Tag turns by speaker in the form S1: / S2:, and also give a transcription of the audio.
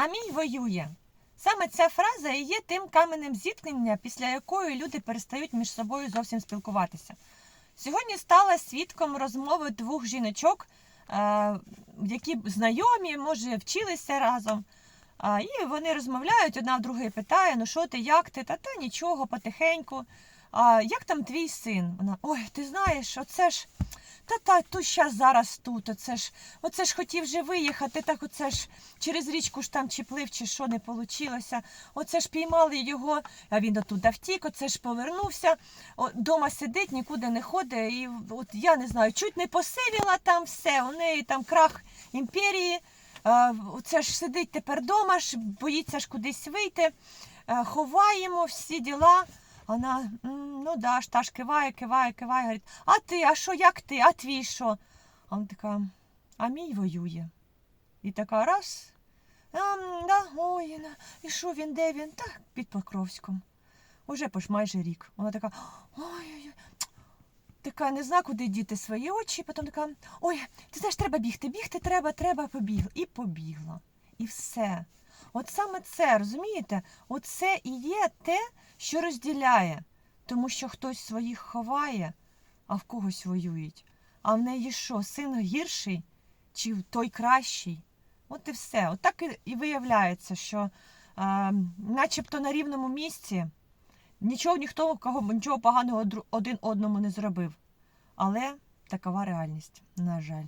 S1: а мій воює. Саме ця фраза і є тим каменем зіткнення, після якої люди перестають між собою зовсім спілкуватися. Сьогодні стала свідком розмови двох жіночок, е, які знайомі, може, вчилися разом. І вони розмовляють, одна в другої питає: ну що ти, як ти? Та та нічого, потихеньку. А як там твій син? Вона, ой, ти знаєш, оце ж. Та та тут щас зараз тут. Оце ж, оце ж хотів же виїхати, так оце ж через річку ж там чи плив, чи що не вийшло. Оце ж піймали його, а він оттуда втік, оце ж повернувся. О, дома сидить, нікуди не ходить. І от я не знаю, чуть не посивіла там все. У неї там крах імперії. Оце ж сидить тепер вдома, ж боїться ж кудись вийти. Е, Ховаємо всі діла. Вона, ну да, ж та ж киває, киває, киває, говорить, а ти, а що, як ти, а твій що? А вона така, а мій воює. І така раз. А, да, ой, і що він, де він? Та під Покровськом. Уже пош майже рік. Вона така, ой-ой-ой. Така не зна, куди діти свої очі, потім така, ой, ти знаєш, треба бігти, бігти треба, треба, побігла. І побігла. І все. От саме це, розумієте? Оце і є те, що розділяє. Тому що хтось своїх ховає, а в когось воюють. А в неї що, син гірший чи той кращий? От і все. От так і- виявляється, що е, начебто на рівному місці нічого ніхто кого нічого поганого один одному не зробив. Але такова реальність, на жаль.